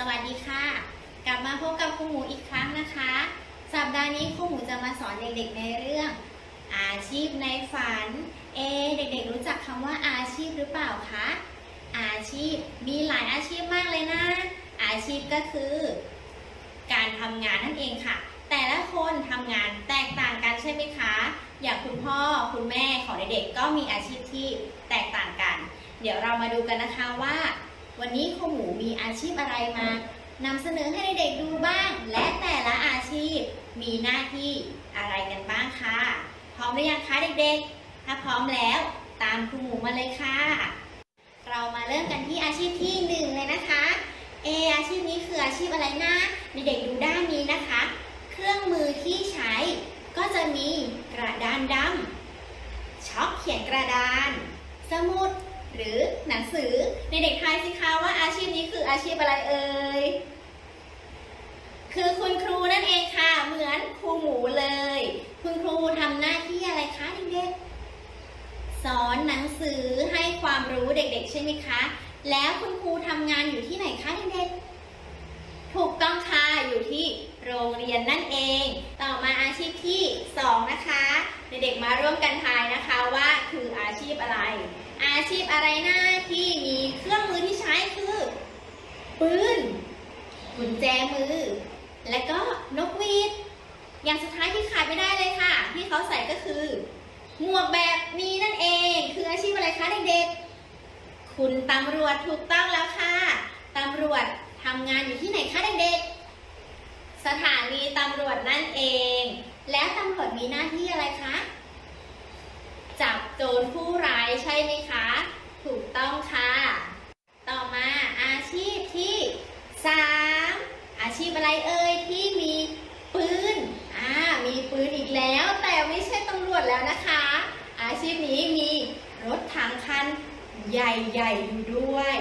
สวัสดีค่ะ กลับมาพบกับครูหมูอีกครั้งนะคะ สัปดาห์นี้ครูหมูจะมาสอนเด็กๆในเรื่อง อาชีพในฝัน เอ เด็กๆรู้จักคำว่าอาชีพหรือเปล่าคะ อาชีพมีหลายอาชีพมากเลยนะ อาชีพก็คือ การทำงานนั่นเองค่ะ แต่ละคนทำงานแตกต่างกันใช่ไหมคะ อย่างคุณพ่อคุณแม่ของเด็กๆก็มีอาชีพที่แตกต่างกัน เดี๋ยวเรามาดูกันนะคะว่า วันนี้ครูหมูมีอาชีพอะไรมานำเสนอให้เด็กๆดูบ้าง และแต่ละอาชีพมีหน้าที่อะไรกันบ้างคะพร้อมหรือยังคะเด็กๆ ถ้าพร้อมแล้วตามครูหมูมาเลยค่ะ เรามาเริ่มกันที่อาชีพที่หนึ่งเลยนะคะ เออาชีพนี้คืออาชีพอะไรนะเด็กๆดูด้านนี้นะคะ เครื่องมือที่ใช้ก็จะมีกระดานดำช็อปเขียนกระดาน สมุด หรือหนังสือในเด็กทายสิคะว่าอาชีพนี้คืออาชีพอะไรเอ่ยคือคุณครูนั่นเองค่ะ เหมือนครูหมูเลย คุณครูทำหน้าที่อะไรคะเด็กๆสอนหนังสือให้ความรู้เด็ก ๆ ใช่ไหมคะ แล้วคุณครูทำงานอยู่ที่ไหนคะเด็กๆถูกต้องค่ะอยู่ที่โรงเรียนนั่นเอง ต่อมาอาชีพที่สองนะคะ เด็กๆมาร่วมกันทายนะคะว่าคืออาชีพอะไร อาชีพอะไรหนะที่มีเครื่องมือที่ใช้คือ ปืนกุญแจมือ และก็นกหวีด อย่างสุดท้ายที่ขาดไม่ได้เลยค่ะ ที่เขาใส่ก็คือ หมวกแบบนี้นั่นเอง คืออาชีพอะไรคะเด็กๆ คุณตำรวจถูกต้องแล้วค่ะตำรวจทำงานอยู่ที่ไหนคะเด็กๆ สถานีตำรวจนั่นเอง แล้วตำรวจมีหน้าที่อะไรคะ โจรผู้ร้ายใช่ไหมคะ ถูกต้องค่ะ ต่อมาอาชีพที่ 3 อาชีพอะไรเอ่ยที่มีปืนอ่ามีปืนอีกแล้ว แต่ไม่ใช่ตำรวจแล้วนะคะ อาชีพนี้มีรถถังคันใหญ่ๆอยู่ด้วย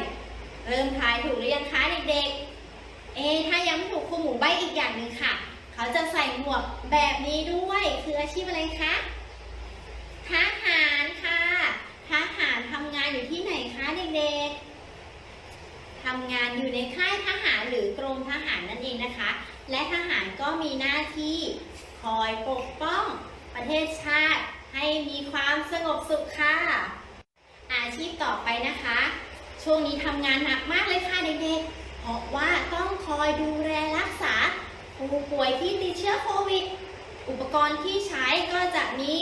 เริ่มทายถูกหรือยังคะเด็กๆ เอะถ้ายังไม่ถูกครูหมูใบอีกอย่างหนึ่งค่ะ เขาจะใส่หมวกแบบนี้ด้วย คืออาชีพอะไรคะ ทหารค่ะทหารทำงานอยู่ที่ไหนคะเด็กๆทำงานอยู่ในค่ายทหารหรือกรมทหารนั่นเองนะคะ และทหารก็มีหน้าที่คอยปกป้องประเทศชาติให้มีความสงบสุขค่ะ อาชีพต่อไปนะคะ ช่วงนี้ทำงานหนักมากเลยค่ะเด็กๆ เพราะว่าต้องคอยดูแลรักษาผู้ป่วยที่ติดเชื้อโควิด อุปกรณ์ที่ใช้ก็จะมี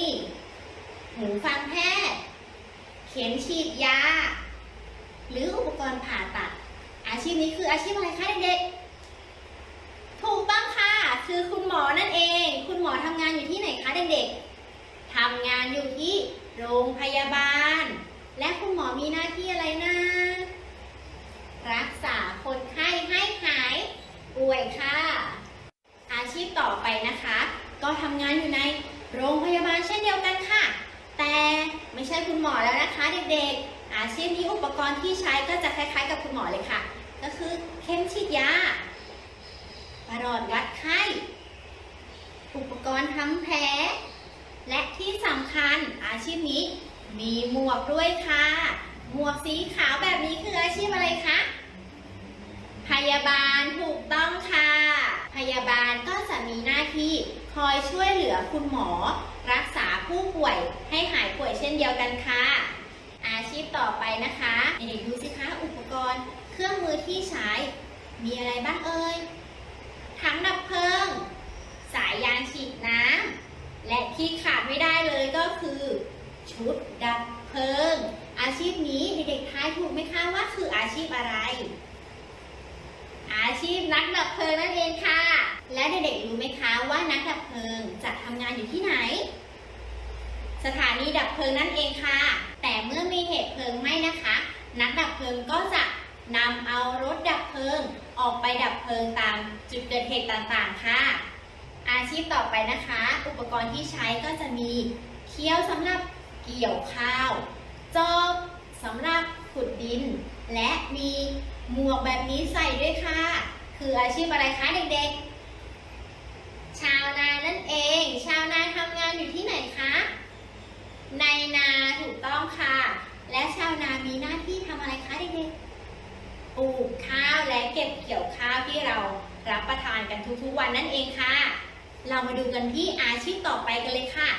หูฟังแพทย์ เข็มฉีดยา หรืออุปกรณ์ผ่าตัด อาชีพนี้คืออาชีพอะไรคะเด็กๆ ถูกต้องค่ะ คือคุณหมอนั่นเอง คุณหมอทำงานอยู่ที่ไหนคะเด็กๆทำงานอยู่ที่โรงพยาบาล และคุณหมอมีหน้าที่อะไรนะ รักษาคนไข้ให้หายป่วยค่ะ อาชีพต่อไปนะคะ ก็ทำงานอยู่ในโรงพยาบาลเช่นเดียวกันค่ะ แต่ไม่ใช่คุณหมอแล้วนะคะ เด็กอาชีพนี้อุปกรณ์ที่ใช้ก็จะคล้ายๆ กับคุณหมอเลยค่ะ ก็คือเข็มฉีดยาประหลอดวัดไข้ อุปกรณ์ทำแผล และที่สำคัญอาชีพนี้มีหมวกด้วยค่ะ หมวกสีขาวแบบนี้คืออาชีพอะไรคะ พยาบาลถูกต้องค่ะ พยาบาลก็จะมีหน้าที่คอยช่วยเหลือคุณหมอ รักษาผู้ป่วยให้หายป่วยเช่นเดียวกันค่ะ อาชีพต่อไปนะคะเด็กๆดูสิคะอุปกรณ์ เครื่องมือที่ใช้ มีอะไรบ้างเอ่ยถังดับเพลิง สายยางฉีดน้ำและที่ขาดไม่ได้เลยก็คือ ชุดดับเพลิง อาชีพนี้เด็กๆทายถูกไหมคะว่าคืออาชีพอะไร อาชีพนักดับเพลิงนั่นเองค่ะ และเด็กๆรู้ไหมคะว่านักดับเพลิงจะทำงานอยู่ที่ไหน สถานีดับเพลิงนั่นเองค่ะ แต่เมื่อมีเหตุเพลิงไหม้นะคะ นักดับเพลิงก็จะนำเอารถดับเพลิง ออกไปดับเพลิงตามจุดเกิดเหตุต่างๆ ค่ะ อาชีพต่อไปนะคะ อุปกรณ์ที่ใช้ก็จะมีเคี้ยวสำหรับเกี่ยวข้าว จอบสำหรับขุดดิน และมีหมวกแบบนี้ใส่ด้วยค่ะ คืออาชีพอะไรคะเด็กๆ ชาวนานั่นเอง ชาวนาทำงานอยู่ที่ไหนคะ ในนา ถูกต้องค่ะ และชาวนามีหน้าที่ทำอะไรคะเด็กๆปลูกข้าวและเก็บเกี่ยวข้าวที่เรารับประทานกันทุกๆวันนั่นเองค่ะ เรามาดูกันที่อาชีพต่อไปกันเลยค่ะ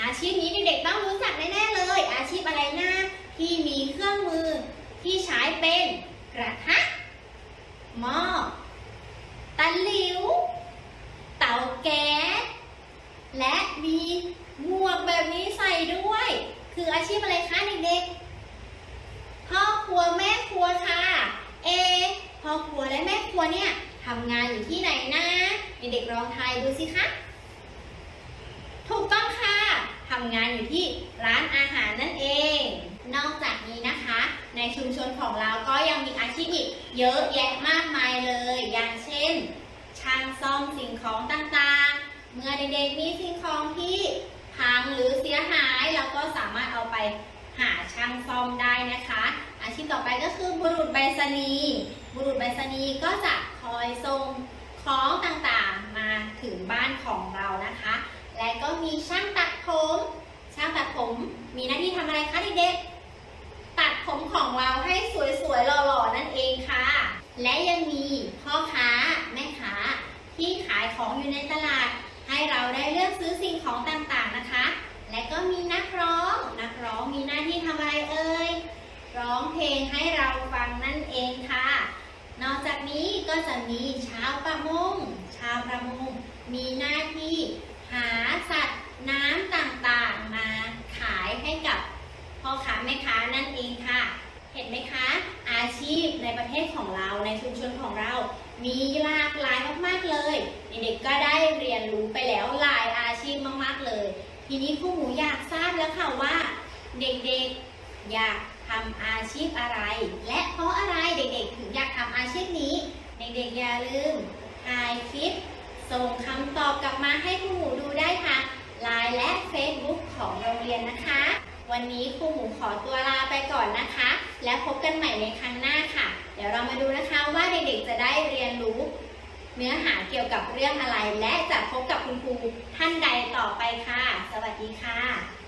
อาชีพนี้เด็กๆต้องรู้จักแน่ๆเลย อาชีพอะไรนะที่มีเครื่องมือที่ใช้เป็นกระทะหม้อตะหลิว เตาแก๊ส และมีหมวกแบบนี้ใส่ด้วย คืออาชีพอะไรคะเด็กๆ พ่อครัวแม่ครัวค่ะ เอะพ่อครัวและแม่ครัว เนี่ยทำงานอยู่ที่ไหนนะเด็กๆลองทายดูสิคะถูกต้องค่ะทำงานอยู่ที่ร้านอาหารนั่นเอง นอกจากนี้นะคะ ในชุมชนของเราก็ยังมีอาชีพอีกเยอะแยะมากมายเลย อย่างเช่น ช่างซ่อมสิ่งของต่างๆ เมื่อเด็กๆมีสิ่งของที่พังหรือเสียหายเราก็สามารถเอาไปหาช่างซ่อมได้นะคะ อาชีพต่อไปก็คือบุรุษไปรษณีย์ บุรุษไปรษณีย์ก็จะคอยส่งของต่างๆมาถึงบ้านของเรานะคะ และก็มีช่างตัดผม ช่างตัดผมมีหน้าที่ทำอะไรคะเด็กๆ ตัดผมของเราให้สวยๆหล่อๆนั่นเองค่ะ และยังมีพ่อค้าแม่ค้าที่ขายของอยู่ในตลาด ให้เราได้เลือกซื้อสิ่งของต่างๆนะคะ และก็มีนักร้อง นักร้องมีหน้าที่ทำอะไรเอ่ย ร้องเพลงให้เราฟังนั่นเองค่ะ นอกจา ก็จะมีชาวประมง ชาวประมง มีหน้าที่หาสัตว์น้ำต่างๆมาขายให้กับพ่อค้าแม่ค้านั่นเองค่ะ เห็นไหมคะ อาชีพในประเทศของเราในชุมชนของเรา มีหลากหลายมากๆเลยเด็กๆก็ได้เรียนรู้ไปแล้วหลายอาชีพมากๆเลย ทีนี้ครูหมูอยากทราบแล้วค่ะว่า เด็กๆอยากทำอาชีพอะไร และเพราะอะไรเด็กๆ ถึงอยากทำอาชีพนี้ เด็กๆอย่าลืมถ่ายคลิป ส่งคำตอบกลับมาให้ครูหมูดูได้ทางไลน์และ Facebook ของโรงเรียนนะคะ วันนี้ครูหมูขอตัวลาไปก่อนนะคะ และพบกันใหม่ในครั้งหน้าค่ะ เดี๋ยวเรามาดูนะคะว่าเด็กๆจะได้เรียนรู้ เนื้อหาเกี่ยวกับเรื่องอะไร และจะพบกับคุณครูท่านใดต่อไปค่ะ สวัสดีค่ะ